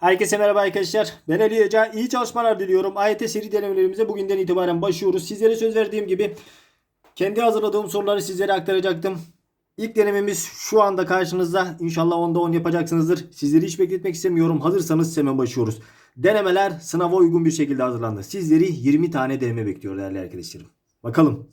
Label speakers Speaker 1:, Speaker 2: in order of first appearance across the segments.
Speaker 1: Herkese merhaba arkadaşlar. Ben Ali Hoca. İyi çalışmalar diliyorum. AYT seri denemelerimize bugünden itibaren başlıyoruz. Sizlere söz verdiğim gibi kendi hazırladığım soruları sizlere aktaracaktım. İlk denememiz şu anda karşınızda. İnşallah onda 10 yapacaksınızdır. Sizleri hiç bekletmek istemiyorum. Hazırsanız hemen başlıyoruz. Denemeler sınava uygun bir şekilde hazırlandı. Sizleri 20 tane deneme bekliyor değerli arkadaşlarım. Bakalım.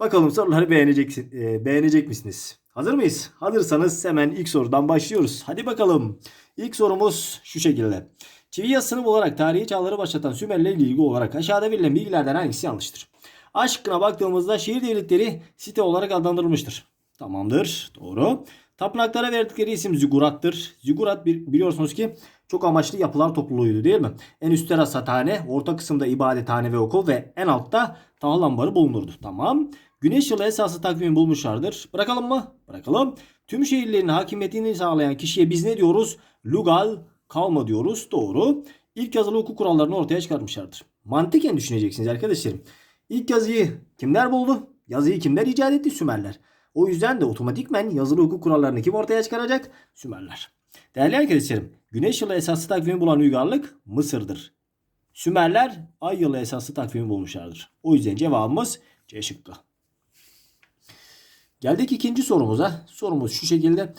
Speaker 1: Bakalım soruları beğeneceksin, e, beğenecek misiniz? Hazır mıyız? Hazırsanız hemen ilk sorudan başlıyoruz. Hadi bakalım. İlk sorumuz şu şekilde. Çivi yazısını bularak tarihi çağları başlatan Sümerlerle ilgili olarak aşağıda verilen bilgilerden hangisi yanlıştır? A şıkkına baktığımızda şehir devletleri site olarak adlandırılmıştır. Tamamdır. Doğru. Tapınaklara verdikleri isim zigurattır. Zigurat bir, biliyorsunuz ki çok amaçlı yapılar topluluğuydu değil mi? En üstte rasathane, orta kısımda ibadethane ve okul ve en altta tahıl ambarı bulunurdu. Tamam. Güneş yılı esası takvimi bulmuşlardır. Bırakalım mı? Bırakalım. Tüm şehirlerin hakimiyetini sağlayan kişiye biz ne diyoruz? Lugal kalma diyoruz. Doğru. İlk yazılı hukuk kurallarını ortaya çıkartmışlardır. Mantıken düşüneceksiniz arkadaşlarım. İlk yazıyı kimler buldu? Yazıyı kimler icat etti? Sümerler. O yüzden de otomatikmen yazılı hukuk kurallarını kim ortaya çıkaracak? Sümerler. Değerli arkadaşlarım, güneş yılı esaslı takvimi bulan uygarlık Mısır'dır. Sümerler ay yılı esaslı takvimi bulmuşlardır. O yüzden cevabımız C şıkkı. Geldik ikinci sorumuza. Sorumuz şu şekilde.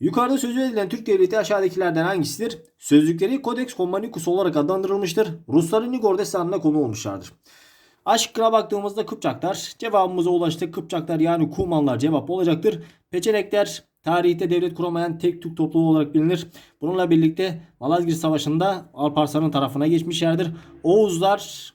Speaker 1: Yukarıda sözü edilen Türk devleti aşağıdakilerden hangisidir? Sözlükleri Codex Commanicus olarak adlandırılmıştır. Rusların Nigor destanına konu olmuşlardır. Aşkına baktığımızda Kıpçaklar. Cevabımıza ulaştık. Kıpçaklar yani Kumanlar cevap olacaktır. Peçenekler tarihte devlet kuramayan tek Türk topluluğu olarak bilinir. Bununla birlikte Malazgirt Savaşı'nda Alparslan'ın tarafına geçmişlerdir. Oğuzlar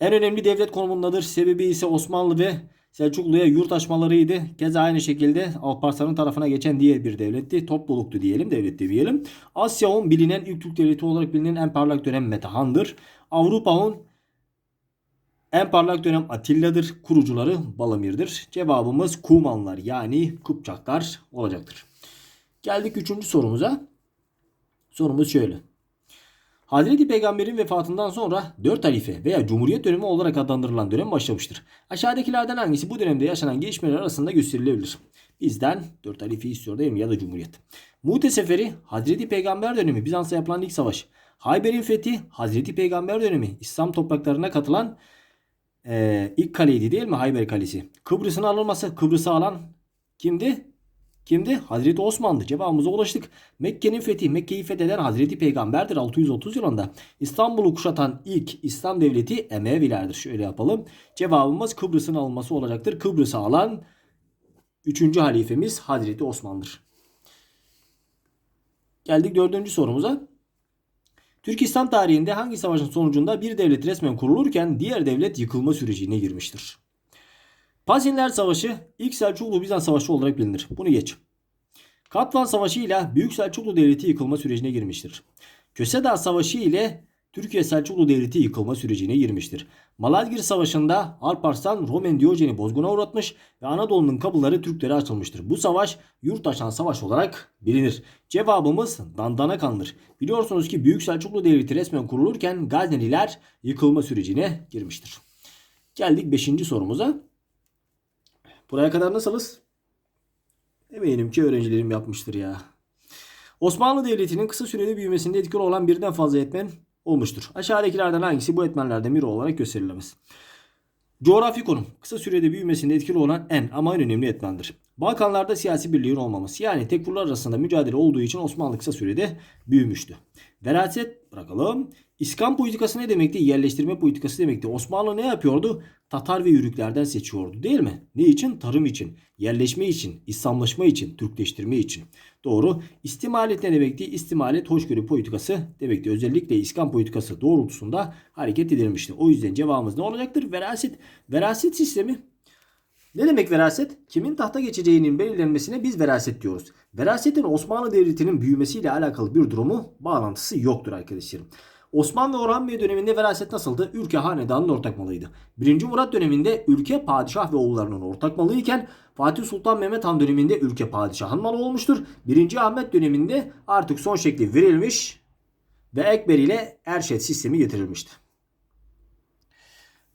Speaker 1: en önemli devlet konumundadır. Sebebi ise Osmanlı ve Selçuklu'ya yurt açmalarıydı. Keza aynı şekilde Alparslan'ın tarafına geçen diğer bir devletti. Topluluktu diyelim, devlet demeyelim. Asya Hun bilinen ilk Türk devleti olarak bilinen en parlak dönem Metehan'dır. Avrupa Hun en parlak dönem Atilla'dır. Kurucuları Balamir'dir. Cevabımız Kumanlar yani Kıpçaklar olacaktır. Geldik üçüncü sorumuza. Sorumuz şöyle. Hazreti Peygamber'in vefatından sonra 4 halife veya Cumhuriyet dönemi olarak adlandırılan dönem başlamıştır. Aşağıdakilerden hangisi bu dönemde yaşanan gelişmeler arasında gösterilebilir? Bizden 4 halife istiyor değil mi ya da Cumhuriyet. Mute Seferi Hazreti Peygamber dönemi Bizans'a yapılan ilk savaş. Hayber'in fethi Hazreti Peygamber dönemi İslam topraklarına katılan e, ilk kaleydi değil mi Hayber Kalesi? Kıbrıs'ın alınması Kıbrıs'ı alan kimdi? Kimdi? Hazreti Osman'dı. Cevabımıza ulaştık. Mekke'nin fethi, Mekke'yi fetheden Hazreti Peygamber'dir 630 yılında. İstanbul'u kuşatan ilk İslam devleti Emevilerdir. Şöyle yapalım. Cevabımız Kıbrıs'ın alınması olacaktır. Kıbrıs'ı alan 3. halifemiz Hazreti Osman'dır. Geldik dördüncü sorumuza. Türk İslam tarihinde hangi savaşın sonucunda bir devlet resmen kurulurken diğer devlet yıkılma sürecine girmiştir? Pazinler Savaşı ilk Selçuklu Bizans Savaşı olarak bilinir. Bunu geç. Katvan Savaşı ile Büyük Selçuklu Devleti yıkılma sürecine girmiştir. Kösedağ Savaşı ile Türkiye Selçuklu Devleti yıkılma sürecine girmiştir. Malazgirt Savaşı'nda Alparslan Romen Diyojen'i bozguna uğratmış ve Anadolu'nun kapıları Türklere açılmıştır. Bu savaş yurt aşan savaş olarak bilinir. Cevabımız Dandana kanlıdır. Biliyorsunuz ki Büyük Selçuklu Devleti resmen kurulurken Gazneliler yıkılma sürecine girmiştir. Geldik 5. sorumuza. Buraya kadar nasılız? Eminim ki öğrencilerim yapmıştır ya. Osmanlı Devleti'nin kısa süreli büyümesinde etkili olan birden fazla etmen olmuştur. Aşağıdakilerden hangisi bu etmenlerden biri olarak gösterilemez? Coğrafi konum kısa sürede büyümesinde etkili olan en ama en önemli etmendir. Balkanlarda siyasi birliğin olmaması yani tekfurlar arasında mücadele olduğu için Osmanlı kısa sürede büyümüştü. Veraset bırakalım. İskan politikası ne demekti? Yerleştirme politikası demekti. Osmanlı ne yapıyordu? Tatar ve Yürüklerden seçiyordu değil mi? Ne için? Tarım için, yerleşme için, İslamlaşma için, Türkleştirme için. Doğru. İstimalet ne demekti? İstimalet hoşgörü politikası demekti. Özellikle İskan politikası doğrultusunda hareket edilmişti. O yüzden cevabımız ne olacaktır? Veraset. Veraset sistemi ne demek veraset? Kimin tahta geçeceğinin belirlenmesine biz veraset diyoruz. Verasetin Osmanlı Devleti'nin büyümesiyle alakalı bir durumu bağlantısı yoktur arkadaşlarım. Osmanlı ve Orhan Bey döneminde veraset nasıldı? Ülke hanedanın ortak malıydı. 1. Murat döneminde ülke padişah ve oğullarının ortak malıyken Fatih Sultan Mehmet Han döneminde ülke padişahın malı olmuştur. 1. Ahmet döneminde artık son şekli verilmiş ve Ekber ile Erşet sistemi getirilmişti.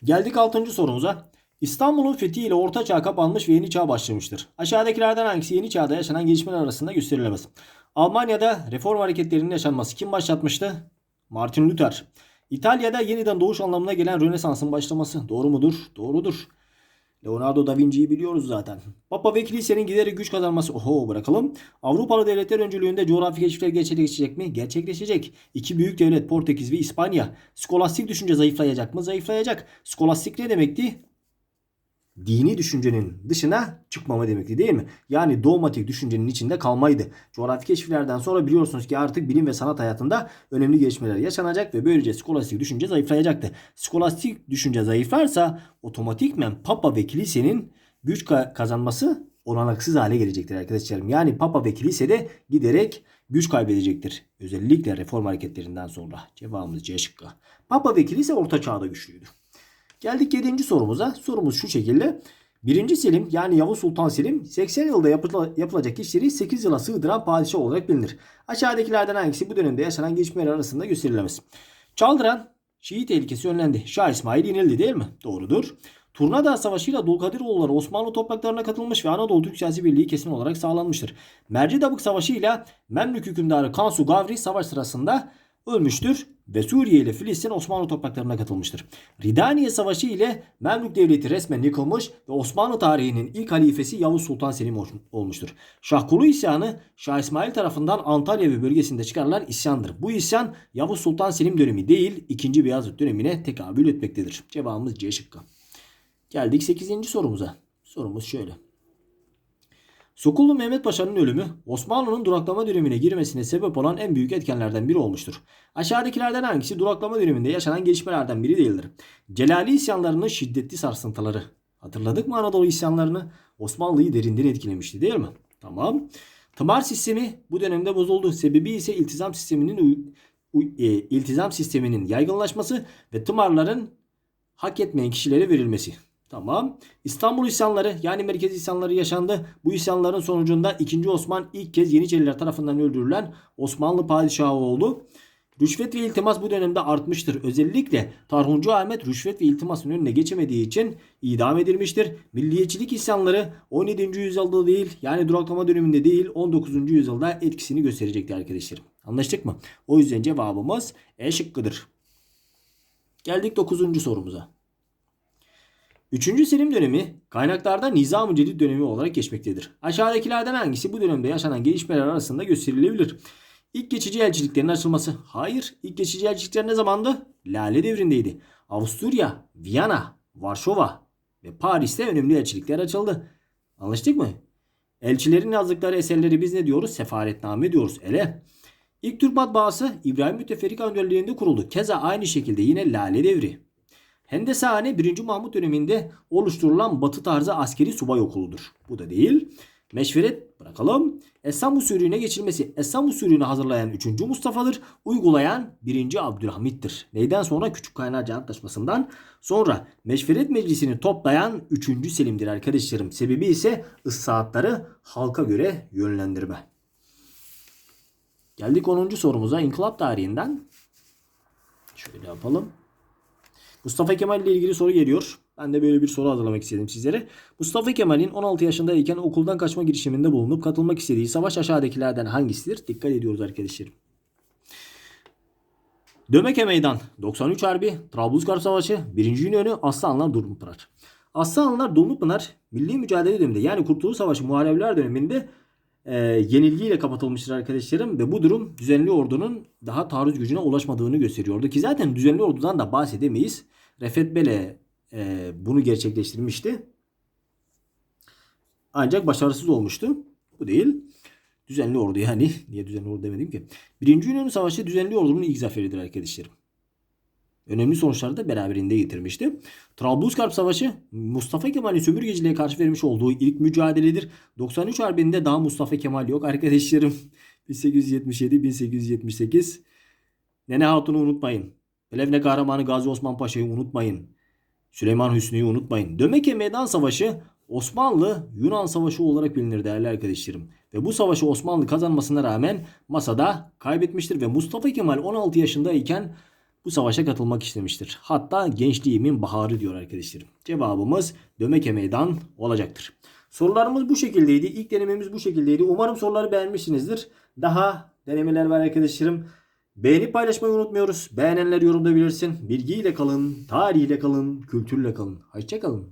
Speaker 1: Geldik 6. sorumuza. İstanbul'un fethiyle Orta Çağ kapanmış ve Yeni Çağ başlamıştır. Aşağıdakilerden hangisi Yeni Çağ'da yaşanan gelişmeler arasında gösterilemez? Almanya'da reform hareketlerinin yaşanması kim başlatmıştı? Martin Luther. İtalya'da yeniden doğuş anlamına gelen Rönesans'ın başlaması. Doğru mudur? Doğrudur. Leonardo da Vinci'yi biliyoruz zaten. Papa ve kilisenin giderek güç kazanması. Oho bırakalım. Avrupalı devletler öncülüğünde coğrafi keşifler gerçekleşecek mi? Gerçekleşecek. İki büyük devlet Portekiz ve İspanya. Skolastik düşünce zayıflayacak mı? Zayıflayacak. Skolastik ne demekti? Dini düşüncenin dışına çıkmama demekti değil mi? Yani dogmatik düşüncenin içinde kalmaydı. Coğrafi keşiflerden sonra biliyorsunuz ki artık bilim ve sanat hayatında önemli gelişmeler yaşanacak ve böylece skolastik düşünce zayıflayacaktı. Skolastik düşünce zayıflarsa otomatikmen Papa ve kilisenin güç ka- kazanması olanaksız hale gelecektir arkadaşlarım. Yani Papa ve kilise de giderek güç kaybedecektir. Özellikle reform hareketlerinden sonra. Cevabımız C şıkkı. Papa ve kilise orta çağda güçlüydü. Geldik 7. sorumuza. Sorumuz şu şekilde. 1. Selim yani Yavuz Sultan Selim 80 yılda yapıla- yapılacak işleri 8 yıla sığdıran padişah olarak bilinir. Aşağıdakilerden hangisi bu dönemde yaşanan gelişmeler arasında gösterilemez? Çaldıran Şii tehlikesi önlendi. Şah İsmail yenildi değil mi? Doğrudur. Turnadağ Savaşı'yla Dulkadiroğulları Osmanlı topraklarına katılmış ve Anadolu Türk siyasi birliği kesin olarak sağlanmıştır. Mercidabık Savaşı ile Memlük hükümdarı Kansu Gavri savaş sırasında ölmüştür ve Suriye ile Filistin Osmanlı topraklarına katılmıştır. Ridaniye Savaşı ile Memlük Devleti resmen yıkılmış ve Osmanlı tarihinin ilk halifesi Yavuz Sultan Selim ol- olmuştur. Şahkulu isyanı Şah İsmail tarafından Antalya ve bölgesinde çıkarılan isyandır. Bu isyan Yavuz Sultan Selim dönemi değil 2. Beyazıt dönemine tekabül etmektedir. Cevabımız C şıkkı. Geldik 8. sorumuza. Sorumuz şöyle. Sokullu Mehmet Paşa'nın ölümü Osmanlı'nın duraklama dönemine girmesine sebep olan en büyük etkenlerden biri olmuştur. Aşağıdakilerden hangisi duraklama döneminde yaşanan gelişmelerden biri değildir? Celali isyanlarının şiddetli sarsıntıları. Hatırladık mı Anadolu isyanlarını? Osmanlı'yı derinden etkilemişti değil mi? Tamam. Tımar sistemi bu dönemde bozuldu. Sebebi ise iltizam sisteminin e, iltizam sisteminin yaygınlaşması ve tımarların hak etmeyen kişilere verilmesi. Tamam. İstanbul isyanları yani merkez isyanları yaşandı. Bu isyanların sonucunda 2. Osman ilk kez Yeniçeriler tarafından öldürülen Osmanlı padişahı oldu. Rüşvet ve iltimas bu dönemde artmıştır. Özellikle Tarhuncu Ahmet rüşvet ve iltimasın önüne geçemediği için idam edilmiştir. Milliyetçilik isyanları 17. yüzyılda değil yani duraklama döneminde değil 19. yüzyılda etkisini gösterecekti arkadaşlarım. Anlaştık mı? O yüzden cevabımız E şıkkıdır. Geldik 9. sorumuza. 3. Selim dönemi kaynaklarda Nizam-ı Cedid dönemi olarak geçmektedir. Aşağıdakilerden hangisi bu dönemde yaşanan gelişmeler arasında gösterilebilir? İlk geçici elçiliklerin açılması. Hayır. ilk geçici elçilikler ne zamandı? Lale devrindeydi. Avusturya, Viyana, Varşova ve Paris'te önemli elçilikler açıldı. Anlaştık mı? Elçilerin yazdıkları eserleri biz ne diyoruz? Sefaretname diyoruz. Ele. İlk Türk matbaası İbrahim Mütteferik önderliğinde kuruldu. Keza aynı şekilde yine Lale devri. Hendesehane 1. Mahmut döneminde oluşturulan batı tarzı askeri subay okuludur. Bu da değil. Meşveret bırakalım. Essam usulüne geçilmesi. Essam usulünü hazırlayan 3. Mustafa'dır. Uygulayan 1. Abdülhamit'tir. Neyden sonra? Küçük Kaynarca Antlaşması'ndan sonra Meşveret Meclisi'ni toplayan 3. Selim'dir arkadaşlarım. Sebebi ise ıslahatları halka göre yönlendirme. Geldik 10. sorumuza. İnkılap tarihinden. Şöyle yapalım. Mustafa Kemal ile ilgili soru geliyor. Ben de böyle bir soru hazırlamak istedim sizlere. Mustafa Kemal'in 16 yaşındayken okuldan kaçma girişiminde bulunup katılmak istediği savaş aşağıdakilerden hangisidir? Dikkat ediyoruz arkadaşlarım. Dömeke Meydan 93 Harbi, Trablusgarp Savaşı, 1. İnönü, Aslanlar Dumlupınar. Aslanlar Dumlupınar milli mücadele döneminde yani Kurtuluş Savaşı muharebler döneminde e, yenilgiyle kapatılmıştır arkadaşlarım ve bu durum düzenli ordunun daha taarruz gücüne ulaşmadığını gösteriyordu ki zaten düzenli ordudan da bahsedemeyiz. Refet Bele e, bunu gerçekleştirmişti. Ancak başarısız olmuştu. Bu değil. Düzenli ordu yani. Niye düzenli ordu demedim ki? Birinci İnönü Savaşı düzenli ordunun ilk zaferidir arkadaşlarım. Önemli sonuçları da beraberinde getirmişti. Trablusgarp Savaşı Mustafa Kemal'in sömürgeciliğe karşı vermiş olduğu ilk mücadeledir. 93 Harbi'nde daha Mustafa Kemal yok arkadaşlarım. 1877-1878. Nene Hatun'u unutmayın. Plevne kahramanı Gazi Osman Paşa'yı unutmayın. Süleyman Hüsnü'yü unutmayın. Dömeke Meydan Savaşı Osmanlı-Yunan Savaşı olarak bilinir değerli arkadaşlarım. Ve bu savaşı Osmanlı kazanmasına rağmen masada kaybetmiştir ve Mustafa Kemal 16 yaşındayken bu savaşa katılmak istemiştir. Hatta gençliğimin baharı diyor arkadaşlarım. Cevabımız Dömeke Meydan olacaktır. Sorularımız bu şekildeydi. İlk denememiz bu şekildeydi. Umarım soruları beğenmişsinizdir. daha denemeler var arkadaşlarım. Beğenip paylaşmayı unutmuyoruz. Beğenenler yorumda belirsin. Bilgiyle kalın, tarihle kalın, kültürle kalın. Hoşçakalın.